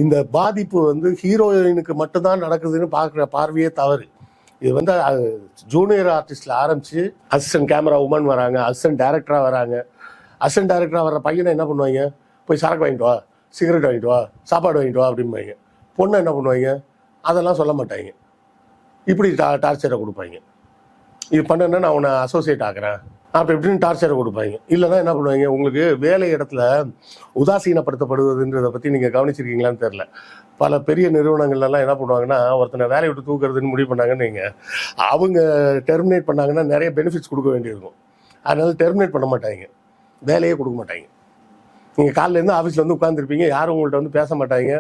இந்த பாதிப்பு வந்து ஹீரோயினுக்கு மட்டும்தான் நடக்குதுன்னு பார்க்குற பார்வையே தவறு. இது வந்து ஜூனியர் ஆர்டிஸ்டில் ஆரம்பித்து அசிஸ்டன்ட் கேமரா உமன் வராங்க அசிஸ்டன்ட் டேரக்டராக வராங்க. அசிஸ்டன்ட் டேரக்டராக வர பையனை என்ன பண்ணுவாங்க? போய் சரக்கு வாங்கிட்டு வா சிகரெட் வாங்கிட்டு வா சாப்பாடு வாங்கிட்டு வா அப்படிம்பாங்க. பொண்ணை என்ன பண்ணுவாங்க? அதெல்லாம் சொல்ல மாட்டாங்க. இப்படி டா டார்ச்சரை கொடுப்பாங்க. இது பண்ணேன்னா நான் உன்னை அசோசியேட் ஆகிறேன் அப்படி இப்படின்னு டார்ச்சரை கொடுப்பாங்க. இல்லைன்னா என்ன பண்ணுவாங்க உங்களுக்கு வேலை இடத்துல உதாசீனப்படுத்தப்படுவதுன்றதை பற்றி நீங்கள் கவனிச்சிருக்கீங்களான்னு தெரில பல பெரிய நிறுவனங்கள்லாம் என்ன பண்ணுவாங்கன்னா ஒருத்தனை வேலையை விட்டு தூக்குறதுன்னு முடிவு பண்ணாங்கன்னு நீங்கள் அவங்க டெர்மினேட் பண்ணாங்கன்னா நிறைய பெனிஃபிட்ஸ் கொடுக்க வேண்டியிருக்கும் அதனால டெர்மினேட் பண்ண மாட்டாங்க. வேலையே கொடுக்க மாட்டாங்க. நீங்கள் காலிலேருந்து ஆஃபீஸில் வந்து உட்காந்துருப்பீங்க யாரும் உங்கள்கிட்ட வந்து பேச மாட்டாங்க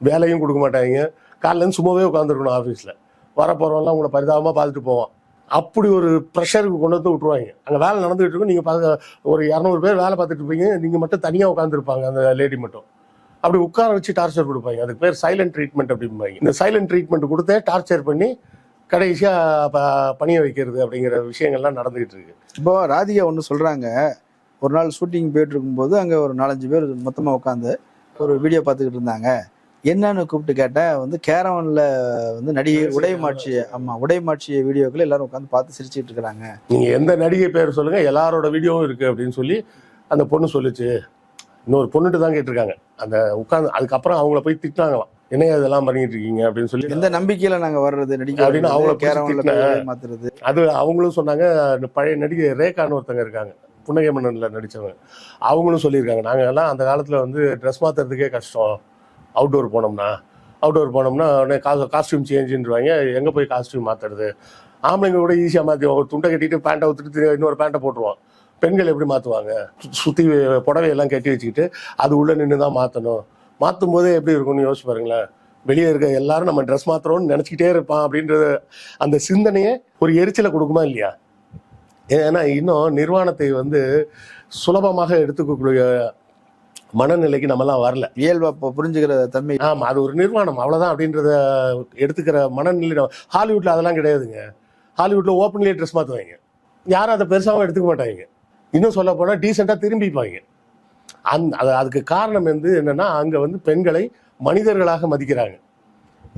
வேலையும் கொடுக்க மாட்டாங்க. காலிலேருந்து சும்மாவே உட்காந்துருக்கணும் ஆஃபீஸில் வரப்போகிறவங்களாம் உங்களை பரிதாபமாக பார்த்துட்டு போவான். அப்படி ஒரு ப்ரெஷருக்கு கொண்டு வந்து விட்ருவாங்க அங்கே வேலை நடந்துகிட்டு இருக்கும். நீங்கள் பார்க்க ஒரு இரநூறு பேர் வேலை பார்த்துட்டு இருப்பீங்க. நீங்கள் மட்டும் தனியாக உட்காந்துருப்பாங்க அந்த லேடி மட்டும். அப்படி உட்கார வச்சு டார்ச்சர் கொடுப்பாங்க. அதுக்கு பேர் சைலண்ட் ட்ரீட்மெண்ட் அப்படிம்பாங்க. இந்த சைலண்ட் ட்ரீட்மெண்ட் கொடுத்து டார்ச்சர் பண்ணி கடைசியாக ப பணிய வைக்கிறது அப்படிங்கிற விஷயங்கள்லாம் நடந்துகிட்டு இருக்கு. இப்போ ராதிகா ஒன்று சொல்கிறாங்க ஒரு நாள் ஷூட்டிங் போயிட்டு இருக்கும்போது அங்கே ஒரு நாலஞ்சு பேர் மொத்தமாக உட்காந்து ஒரு வீடியோ பார்த்துக்கிட்டு இருந்தாங்க. என்னன்னு கூப்பிட்டு கேட்டேன் வந்து கேரவன்ல வந்து நடிகை உடை மாற்றிய ஆமா. உடை மாற்றிய வீடியோக்கள் எல்லாரும் உட்காந்து பார்த்து சிரிச்சிட்டு இருக்கிறாங்க. நீங்க எந்த நடிகை பேர் சொல்லுங்க எல்லாரோட வீடியோவும் இருக்கு அப்படின்னு சொல்லி அந்த பொண்ணு சொல்லுச்சு. இன்னொரு பொண்ணுட்டு தான் கேட்டிருக்காங்க. அந்த உட்காந்து அதுக்கப்புறம் அவங்கள போய் திட்டினாங்களாம். என்ன இதெல்லாம் பண்ணிட்டு இருக்கீங்க அப்படின்னு சொல்லி. எந்த நம்பிக்கையில நாங்க வர்றது? நடிகை அப்படின்னு அவங்கள மாத்துறது. அது அவங்களும் சொன்னாங்க பழைய நடிகை ரேகான்னு ஒருத்தங்க இருக்காங்க புன்னகை மன்னன்ல நடிச்சவங்க. அவங்களும் சொல்லியிருக்காங்க நாங்கள் எல்லாம் அந்த காலத்தில் வந்து ட்ரெஸ் மாற்றுறதுக்கே கஷ்டம். அவுட்டோர் போனோம்னா அவுட்டோர் போனோம்னா உடனே காசு காஸ்டியூம் சேஞ்சுன்றவாங்க எங்கே போய் காஸ்டியூம் மாற்றுறது ஆம்பளைங்க கூட ஈஸியாக மாற்றி ஒரு துண்டை கட்டிட்டு பேண்ட்டை ஊற்றுட்டு இன்னொரு பேண்ட்டை போட்டுருவான் பெண்கள் எப்படி மாற்றுவாங்க சுற்றி புடவையெல்லாம் கட்டி வச்சுக்கிட்டு அது உள்ளே நின்று தான் மாற்றணும் மாற்றும் போதே எப்படி இருக்கும்னு யோசிச்சு பாருங்களேன். வெளியே இருக்க எல்லாரும் நம்ம ட்ரெஸ் மாற்றுறோம்னு நினச்சிக்கிட்டே இருப்பான் அப்படின்றது அந்த சிந்தனையே ஒரு எரிச்சலை கொடுக்குமா இல்லையா? ஏன்னா இன்னும் நிர்வாணத்தை வந்து சுலபமாக எடுத்துக்கக்கூடிய மனநிலைக்கு நம்மலாம் வரல. இயல்பா புரிஞ்சுக்கிற தன்மை ஆமா அது ஒரு நிர்வாணம். அவ்வளவுதான் அப்படின்றத எடுத்துக்கிற மனநிலை ஹாலிவுட்ல அதெல்லாம் கிடையாதுங்க. ஹாலிவுட்ல ஓப்பன்லேயே ட்ரெஸ் மாற்றுவாங்க யாரும் அதை பெருசாகவும் எடுத்துக்க மாட்டாங்க. இன்னும் சொல்ல போனால் டீசெண்டாக திரும்பிப்பாங்க. அந் அது அதுக்கு காரணம் வந்து என்னன்னா அங்கே வந்து பெண்களை மனிதர்களாக மதிக்கிறாங்க.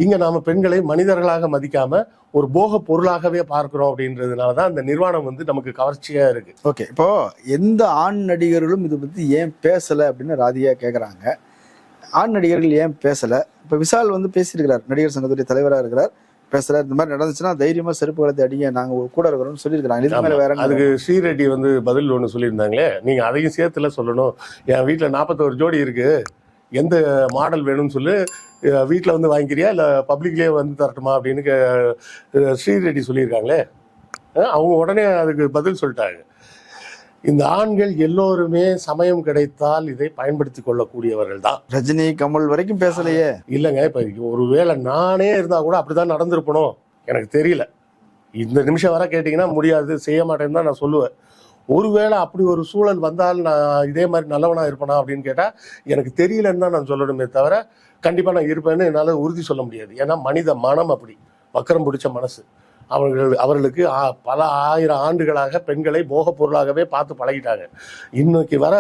இங்கே நாம பெண்களை மனிதர்களாக மதிக்காம ஒரு போக பொருளாகவே பார்க்கிறோம் அப்படின்றதுனால தான் அந்த நிர்வாணம் வந்து நமக்கு கவர்ச்சியா இருக்கு. ஓகே இப்போ எந்த ஆண் நடிகர்களும் இதை பத்தி ஏன் பேசல அப்படின்னு ராதிகா கேக்குறாங்க. ஆண் நடிகர்கள் ஏன் பேசல? இப்ப விசால் வந்து பேசியிருக்கிறார் நடிகர் சங்கத்துடைய தலைவரா இருக்கிறார் பேசுறாரு. இந்த மாதிரி நடந்துச்சுன்னா தைரியமா செருப்பு கலத்தை அடிங்க நாங்க கூட இருக்கிறோம்னு சொல்லியிருக்கிறாங்க. இதுக்கு மேல வேற அதுக்கு ஸ்ரீரெட்டி வந்து பதில் ஒன்று சொல்லியிருந்தாங்களே நீங்க அதையும் சேர்த்துல சொல்லணும். என் வீட்டில் நாற்பத்தோரு ஜோடி இருக்கு. எந்த மாடல் வேணும்னு சொல்லு வீட்ல வந்து வாங்கிக்கிறியா? இல்லை பப்ளிக்லேயே வந்து தரட்டுமா? அப்படின்னு ஸ்ரீரெட்டி சொல்லியிருக்காங்களே. அவங்க உடனே அதுக்கு பதில் சொல்லிட்டாங்க. இந்த ஆண்கள் எல்லோருமே சமயம் கிடைத்தால் இதை பயன்படுத்தி கொள்ளக்கூடியவர்கள் தான். ரஜினி கமல் வரைக்கும் பேசலையே. இல்லைங்க இப்போ ஒருவேளை நானே இருந்தால் கூட அப்படிதான் நடந்திருப்பணும் எனக்கு தெரியல. இந்த நிமிஷம் வர கேட்டிங்கன்னா முடியாது செய்ய மாட்டேன்னு தான் நான் சொல்லுவேன். ஒருவேளை அப்படி ஒரு சூழல் வந்தால் நான் இதே மாதிரி நல்லவனாக இருப்பேனா அப்படின்னு கேட்டால் எனக்கு தெரியலன்னு தான் நான் சொல்லணுமே தவிர கண்டிப்பாக நான் இருப்பேன்னு என்னால் உறுதி சொல்ல முடியாது. ஏன்னா மனித மனம் அப்படி. வக்கரம் பிடிச்ச மனசு. அவர்கள் அவர்களுக்கு பல ஆயிரம் ஆண்டுகளாக பெண்களை போகப் பொருளாகவே பார்த்து பழகிட்டாங்க. இன்னைக்கு வர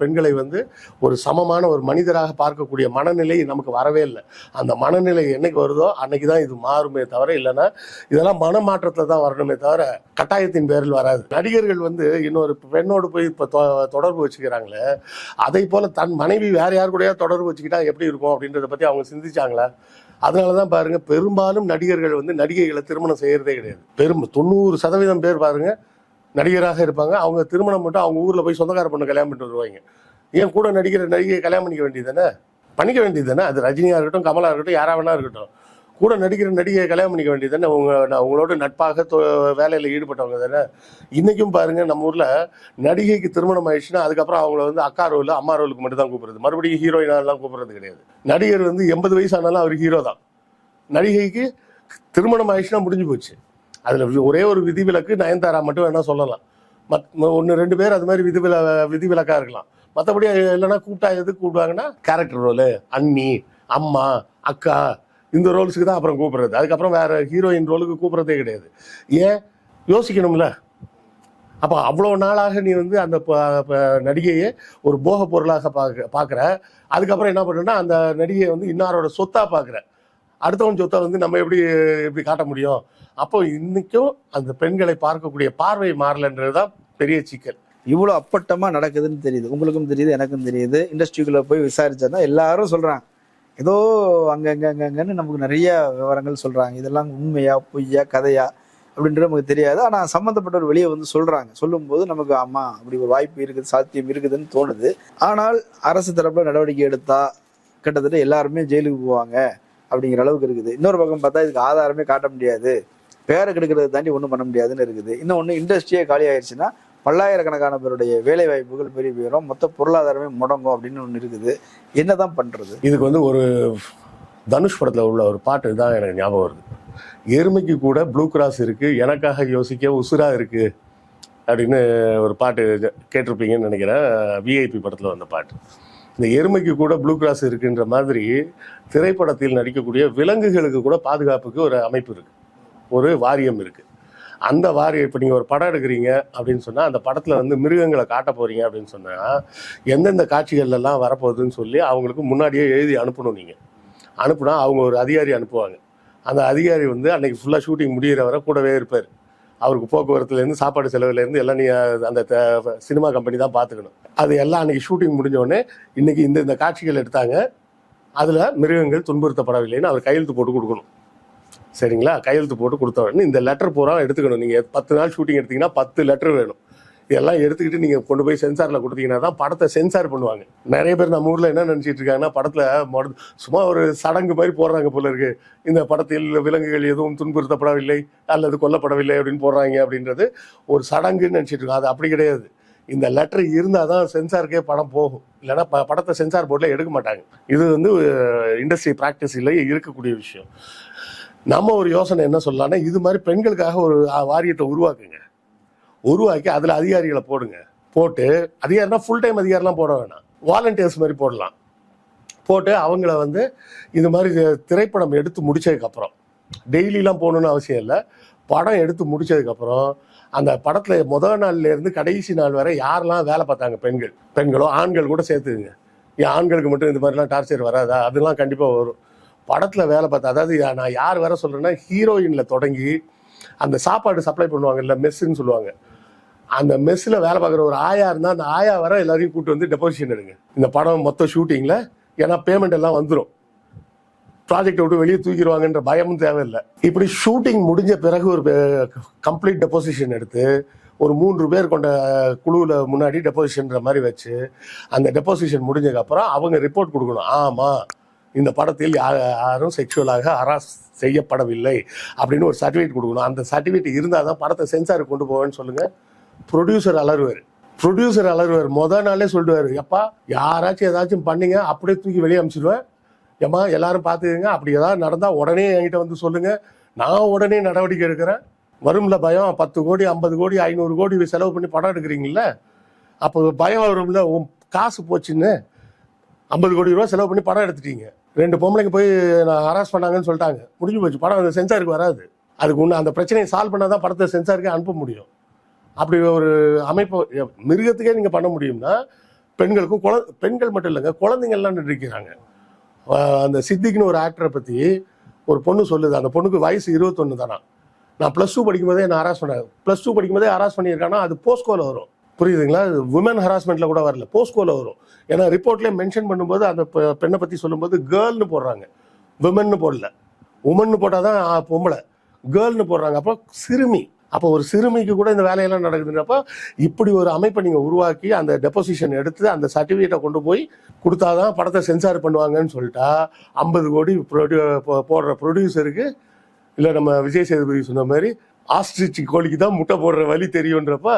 பெண்களை வந்து ஒரு சமமான ஒரு மனிதராக பார்க்கக்கூடிய மனநிலை நமக்கு வரவே இல்லை. அந்த மனநிலை என்னைக்கு வருதோ அன்னைக்கு தான் இது மாறுமே தவிர இல்லைன்னா இதெல்லாம் மனமாற்றத்தில் தான் வரணுமே தவிர கட்டாயத்தின் பேரில் வராது. நடிகர்கள் வந்து இன்னொரு பெண்ணோடு போய் இப்போ தொடர்பு வச்சுக்கிறாங்களே அதை போல தன் மனைவி வேற யார் கூடயா தொடர்பு வச்சுக்கிட்டா எப்படி இருக்கும் அப்படின்றத பற்றி அவங்க சிந்திச்சாங்களா? அதனால தான் பாருங்க பெரும்பாலும் நடிகர்கள் வந்து நடிகைகளை திருமணம் செய்யறதே கிடையாது. பெரும் தொண்ணூறு சதவீதம் பேர் பாருங்க நடிகராக இருப்பாங்க. அவங்க திருமணம் மட்டும் அவங்க ஊரில் போய் சொந்தக்கார பொண்ணு கல்யாணம் பண்ணிட்டு வருவாங்க. ஏன் கூட நடிக்கிற நடிகையை கல்யாணம் பண்ணிக்க வேண்டியது தானே? பண்ணிக்க வேண்டியது தானே? அது ரஜினியாக இருக்கட்டும் கமலாக இருக்கட்டும் யாரா வேணா இருக்கட்டும். கூட நடிக்கிற நடிகையை கல்யாணம் பண்ணிக்க வேண்டியது தானே? உங்க நான் உங்களோட நட்பாக தொ- ஈடுபட்டவங்க தானே? இன்னைக்கும் பாருங்க நம்ம ஊர்ல நடிகைக்கு திருமணம் ஆயிடுச்சுன்னா அதுக்கப்புறம் அவங்கள வந்து அக்கா ரோல் அம்மா ரோலுக்கு மட்டும் தான் கூப்பிடுறது. மறுபடியும் ஹீரோயினாலாம் கூப்பிடுறது கிடையாது. நடிகர் வந்து எண்பது வயசு ஆனாலும் அவர் ஹீரோ தான். நடிகைக்கு திருமணம் ஆயிடுச்சுன்னா முடிஞ்சு போச்சு. அதில் ஒரே ஒரு விதிவிலக்கு நயன்தாரா மட்டும் வேணால் சொல்லலாம். மத் ஒன்று ரெண்டு பேர் அது மாதிரி விதிவில விதிவிலக்காக இருக்கலாம். மற்றபடி இல்லைன்னா கூப்பிட்டா எதுக்கு கூப்பிடுவாங்கன்னா கேரக்டர் ரோலு அண்ணி அம்மா அக்கா இந்த ரோல்ஸுக்கு தான் அப்புறம் கூப்பிடுறது. அதுக்கப்புறம் வேற ஹீரோயின் ரோலுக்கு கூப்பிட்றதே கிடையாது. ஏன்? யோசிக்கணும்ல. அப்போ அவ்வளோ நாளாக நீ வந்து அந்த ப- ப- நடிகையை ஒரு போக பொருளாக பார்க்க பார்க்குற. அதுக்கப்புறம் என்ன பண்ணுன்னா அந்த நடிகையை வந்து இன்னாரோட சொத்தாக பார்க்குற. அடுத்தவன் சொத்தை வந்து நம்ம எப்படி எப்படி காட்ட முடியும்? அப்போ இன்றைக்கும் அந்த பெண்களை பார்க்கக்கூடிய பார்வை மாறலன்றது தான் பெரிய சிக்கல். இவ்வளோ அப்பட்டமாக நடக்குதுன்னு தெரியுது. உங்களுக்கும் தெரியுது எனக்கும் தெரியுது. இண்டஸ்ட்ரிக்குள்ளே போய் விசாரிச்சா எல்லாரும் சொல்கிறாங்க ஏதோ அங்க அங்கங்கன்னு நமக்கு நிறைய விவரங்கள் சொல்கிறாங்க இதெல்லாம் உண்மையா பொய்யா கதையா அப்படின்றது நமக்கு தெரியாது. ஆனால் சம்மந்தப்பட்டவர் வெளியே வந்து சொல்கிறாங்க சொல்லும்போது நமக்கு ஆமா அப்படி ஒரு வாய்ப்பு இருக்குது சாத்தியம் இருக்குதுன்னு தோணுது. ஆனால் அரசு தரப்பில் நடவடிக்கை எடுத்தா கிட்டத்தட்ட எல்லாருமே ஜெயிலுக்கு போவாங்க அப்படிங்கிற அளவுக்கு இருக்குது. இன்னொரு பக்கம் பார்த்தா இதுக்கு ஆதாரமே காட்ட முடியாது. பேரை கெடுக்கிறத தாண்டி ஒன்றும் பண்ண முடியாதுன்னு இருக்குது. இன்னும் ஒன்று இண்டஸ்ட்ரியே காலி ஆயிடுச்சுன்னா பல்லாயிரக்கணக்கான பேருடைய வேலை வாய்ப்புகள் பெரிய போயிடும். மொத்த பொருளாதாரமே முடங்கும் அப்படின்னு ஒன்று இருக்குது. என்னதான் பண்றது? இதுக்கு வந்து ஒரு தனுஷ் படத்தில் உள்ள ஒரு பாட்டு தான் எனக்கு ஞாபகம் வருது. எருமைக்கு கூட ப்ளூ கிராஸ் இருக்கு. எனக்காக யோசிக்க உசுரா இருக்கு அப்படின்னு ஒரு பாட்டு கேட்டிருப்பீங்கன்னு நினைக்கிறேன். விஐபி படத்தில் வந்த பாட்டு. இந்த எருமைக்கு கூட ப்ளூ கிராஸ் இருக்குன்ற மாதிரி திரைப்படத்தில் நடிக்கக்கூடிய விலங்குகளுக்கு கூட பாதுகாப்புக்கு ஒரு அமைப்பு இருக்கு. ஒரு வாரியம் இருக்கு. அந்த வாரியம் இப்போ நீங்கள் ஒரு படம் எடுக்கிறீங்க அப்படின்னு சொன்னால் அந்த படத்தில் வந்து மிருகங்களை காட்ட போகிறீங்க அப்படின்னு சொன்னால் எந்தெந்த காட்சிகள்லாம் வரப்போகுதுன்னு சொல்லி அவங்களுக்கு முன்னாடியே எழுதி அனுப்பணும் நீங்கள் அனுப்புனா அவங்க ஒரு அதிகாரி அனுப்புவாங்க. அந்த அதிகாரி வந்து அன்னைக்கு ஃபுல்லாக ஷூட்டிங் முடியிற வரை கூடவே இருப்பார். அவருக்கு போக்குவரத்துலேருந்து சாப்பாடு செலவுலேருந்து எல்லாம் நீ அந்த த- சினிமா கம்பெனி தான் பார்த்துக்கணும் அது எல்லாம் அன்னைக்கு ஷூட்டிங் முடிஞ்சோடனே இன்றைக்கி இந்த இந்த காட்சிகள் எடுத்தாங்க. அதில் மிருகங்கள் துன்புறுத்தப்படவில்லைன்னு அவர் கையெழுத்து போட்டு கொடுக்கணும். சரிங்களா? கையெழுத்து போட்டு கொடுத்த உடனே இந்த லெட்டர் பூரா எடுத்துக்கணும். நீங்கள் பத்து நாள் ஷூட்டிங் எடுத்தீங்கன்னா பத்து லெட்டர் வேணும். இதெல்லாம் எடுத்துக்கிட்டு நீங்கள் கொண்டு போய் சென்சாரில் கொடுத்தீங்கன்னா தான் படத்தை சென்சார் பண்ணுவாங்க. நிறைய பேர் நம்ம ஊரில் என்ன நினச்சிட்டு இருக்காங்கன்னா படத்தில் மொட- சும்மா ஒரு சடங்கு மாதிரி போடுறாங்க போல இருக்கு. இந்த படத்தில் விலங்குகள் எதுவும் துன்புறுத்தப்படவில்லை அல்லது கொல்லப்படவில்லை அப்படின்னு போடுறாங்க அப்படின்றது ஒரு சடங்குன்னு நினச்சிட்டு இருக்கோம். அது அப்படி கிடையாது. இந்த லெட்டர் இருந்தால் தான் சென்சாருக்கே படம் போகும். இல்லைன்னா ப படத்தை சென்சார் போர்டில் எடுக்க மாட்டாங்க. இது வந்து இண்டஸ்ட்ரி ப்ராக்டிஸ் இல்லை இருக்கக்கூடிய விஷயம். நம்ம ஒரு யோசனை என்ன சொல்லலாம்னா இது மாதிரி பெண்களுக்காக ஒரு வாரியத்தை உருவாக்குங்க. உருவாக்கி அதில் அதிகாரிகளை போடுங்க. போட்டு அதிகாரினா ஃபுல் டைம் அதிகாரிலாம் போட வேணாம். வாலண்டியர்ஸ் மாதிரி போடலாம். போட்டு அவங்கள வந்து இது மாதிரி திரைப்படம் எடுத்து முடிச்சதுக்கப்புறம் டெய்லிலாம் போகணுன்னு அவசியம் இல்லை. படம் எடுத்து முடிச்சதுக்கப்புறம் அந்த படத்தில் முதல் நாள்லேருந்து கடைசி நாள் வரை யாரெல்லாம் வேலை பார்த்தாங்க பெண்கள்? பெண்களோ ஆண்கள் கூட சேர்த்துக்குங்க. ஏன் ஆண்களுக்கு மட்டும் இந்த மாதிரிலாம் டார்ச்சர் வராதா? அதெல்லாம் கண்டிப்பாக வரும். படத்தில் வேலை பார்த்தா அதாவது நான் யார் வேற சொல்கிறேன்னா ஹீரோயினில் தொடங்கி அந்த சாப்பாடு சப்ளை பண்ணுவாங்க இல்லை மெஸ்ஸுன்னு சொல்லுவாங்க. அந்த மெஸ்ஸில் வேலை பார்க்குற ஒரு ஆயா இருந்தால் அந்த ஆயா வர எல்லாரையும் கூட்டு வந்து டெபாசிஷன் எடுங்க. இந்த படம் மொத்த ஷூட்டிங்கில் ஏன்னா பேமெண்ட் எல்லாம் வந்துடும் ப்ராஜெக்டை விட்டு வெளியே தூக்கிடுவாங்கன்ற பயமும் தேவையில்லை. இப்படி ஷூட்டிங் முடிஞ்ச பிறகு ஒரு கம்ப்ளீட் டெபாசிஷன் எடுத்து ஒரு மூன்று பேர் கொண்ட குழுவில் முன்னாடி டெபாசிஷன்ற மாதிரி வச்சு அந்த டெபாசிஷன் முடிஞ்சதுக்கப்புறம் அவங்க ரிப்போர்ட் கொடுக்கணும். ஆமாம் இந்த படத்தில் யாரும் செக்ஷுவலாக ஹராஸ் செய்யப்படவில்லை அப்படின்னு ஒரு சர்டிஃபிகேட் கொடுக்கணும். அந்த சர்டிஃபிகேட் இருந்தால் தான் படத்தை சென்சாருக்கு கொண்டு போவேன்னு சொல்லுங்கள் ப்ரொடியூசர் அலறுவார். ப்ரொடியூசர் அலறுவார். முத நாளே சொல்லிடுவார் எப்பா யாராச்சும் ஏதாச்சும் பண்ணிங்க அப்படியே தூக்கி வெளியே அனுப்பிச்சிடுவேன் ஏம்மா எல்லாரும் பார்த்துக்கங்க. அப்படி ஏதாவது நடந்தால் உடனே என்கிட்ட வந்து சொல்லுங்கள் நான் உடனே நடவடிக்கை எடுக்கிறேன். வரும்ல பயம். பத்து கோடி ஐம்பது கோடி ஐநூறு கோடி செலவு பண்ணி படம் எடுக்கிறீங்கள அப்போ பயம் வரும்ல. உன் காசு போச்சுன்னு ஐம்பது கோடி ரூபா செலவு பண்ணி படம் எடுத்துட்டீங்க. ரெண்டு பொம்பளைங்க போய் நான் ஹராஸ் பண்ணாங்கன்னு சொல்லிட்டாங்க. முடிஞ்சு போச்சு. படம் அந்த சென்சாருக்கு வராது. அதுக்கு ஒன்று அந்த பிரச்சனையை சால்வ் பண்ணால் தான் படத்தை சென்சாருக்கே அனுப்ப முடியும். அப்படி ஒரு அமைப்பு மிருகத்துக்கே நீங்கள் பண்ண முடியும்னா பெண்களுக்கும் குழ பெண்கள் மட்டும் இல்லைங்க குழந்தைங்கள்லாம் நின்றுக்கிறாங்க. அந்த சித்திக்னு ஒரு ஆக்டரை பற்றி ஒரு பொண்ணு சொல்லுது. அந்த பொண்ணுக்கு வயசு இருபத்தொன்று தானா. நான் ப்ளஸ் டூ படிக்கும்போதே நான் ஹராஸ் பண்ணேன் ப்ளஸ் டூ படிக்கும்போதே ஹராஸ் பண்ணியிருக்கானா அது போஸ்கோவில் வரும். புரியுதுங்களா? உமன் ஹராஸ்மெண்ட்டில் கூட வரல. போஸ்கோவில் வரும். ஏன்னா ரிப்போர்ட்லேயே மென்ஷன் பண்ணும்போது அந்த பெண்ணை பற்றி சொல்லும்போது கேர்ள்னு போடுறாங்க. விமன்னு போடல. உமன்னு போட்டால் தான் பொம்பளை. கேர்ள்னு போடுறாங்க. அப்போ சிறுமி. அப்போ ஒரு சிறுமிக்கு கூட இந்த வேலையெல்லாம் நடக்குதுன்றப்போ இப்படி ஒரு அமைப்பை நீங்கள் உருவாக்கி அந்த டெபோசிஷன் எடுத்து அந்த சர்டிஃபிகேட்டை கொண்டு போய் கொடுத்தாதான் படத்தை சென்சார் பண்ணுவாங்கன்னு சொல்லிட்டா ஐம்பது கோடி ப்ரொடியூ போடுற ப்ரொடியூசருக்கு இல்லை நம்ம விஜய் சேதுபதி சொன்ன மாதிரி ஆஸ்ட்ரிச் கோழிக்கு தான் முட்டை போடுற வழி தெரியுன்றப்ப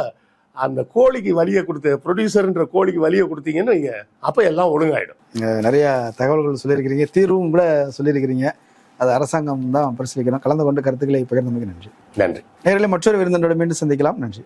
அந்த கோழிக்கு வலியை கொடுத்த ப்ரொடியூசர்ன்ற கோழிக்கு வலியை கொடுத்தீங்கன்னு வைங்க அப்போ எல்லாம் ஒழுங்காயிடும். நிறைய தகவல்கள் சொல்லியிருக்கிறீங்க. தீர்வும் கூட சொல்லியிருக்கிறீங்க. அது அரசாங்கம் தான் பரிசீலிக்கணும். கலந்து கொண்டு கருத்துக்களை பகிர்ந்தமைக்கு நன்றி. நன்றி. நேரில் மற்றொரு விருந்தினோட மீண்டும் சந்திக்கலாம். நன்றி.